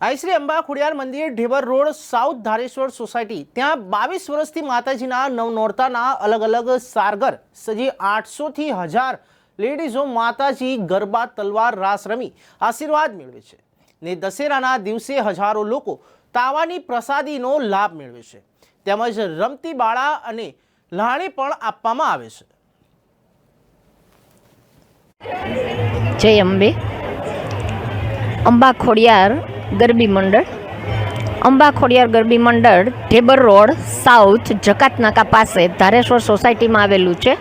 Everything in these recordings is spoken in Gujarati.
આઈશ્રી અંબા ખોડિયાર મંદિર Dhebar road south Dhareshwar society. ત્યાં બાવીસ વર્ષથી માતાજીના નવનોરતાના અલગ અલગ સારગર સજી આઠસોથી હજાર લેડીઝો માતાજી ગરબા તલવાર રાસ રમી, આશીર્વાદ મેળવે છે. ને દશેરાના દિવસે હજારો લોકો તાવાની પ્રસાદીનો લાભ મેળવે છે. તેમજ રમતી બાળા અને લાણી પણ આપવામાં આવે છે. જય અંબે. અંબા ખોડિયાર ગરબી મંડળ. અંબા ખોડિયાર ગરબી મંડળ, ઢેબર રોડ, સાઉથ, જકાતનાકા પાસે ધારેશ્વર સોસાયટીમાં આવેલું છે.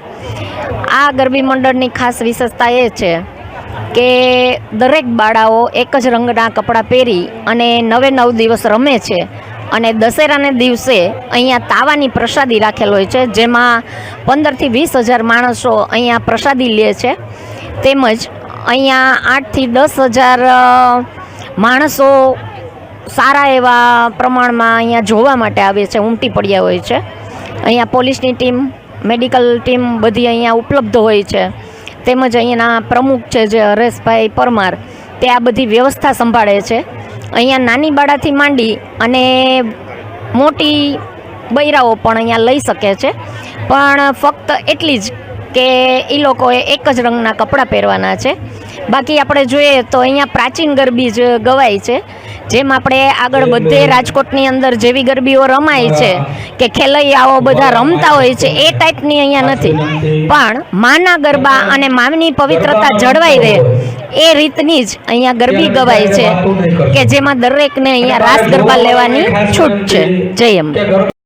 આ ગરબી મંડળની ખાસ વિશેષતા એ છે કે દરેક બાળાઓ એક જ રંગના કપડાં પહેરી અને નવે નવ દિવસ રમે છે અને દશેરાને દિવસે અહીંયા તાવાની પ્રસાદી રાખેલ હોય છે, જેમાં પંદરથી વીસ હજાર માણસો અહીંયા પ્રસાદી લે છે. તેમજ અહીંયા આઠથી દસ હજાર માણસો સારા એવા પ્રમાણમાં અહીંયા જોવા માટે આવે છે, ઉમટી પડ્યા હોય છે. અહીંયા પોલીસની ટીમ, મેડિકલ ટીમ બધી અહીંયા ઉપલબ્ધ હોય છે. તેમજ અહીંયાના પ્રમુખ છે જે હરેશભાઈ પરમાર, તે આ બધી વ્યવસ્થા સંભાળે છે. અહીંયા નાની બાળાથી માંડી અને મોટી બૈરાઓ પણ અહીંયા લઈ શકે છે. પણ ફક્ત એટલી જ કે એ લોકોએ એક જ રંગના કપડાં પહેરવાના છે. બાકી આપણે જોઈએ તો અહીંયા પ્રાચીન ગરબી જ ગવાય છે. જેમ આપણે આગળ બધે રાજકોટની અંદર જેવી ગરબીઓ રમાય છે કે ખેલૈયાઓ બધા રમતા હોય છે એ ટાઈપની અહીંયા નથી. પણ માના ગરબા અને માની પવિત્રતા જળવાઈ રહે એ રીતની જ અહીંયા ગરબી ગવાય છે કે જેમાં દરેકને અહીંયા રાસ ગરબા લેવાની છૂટ છે. જય અંબે.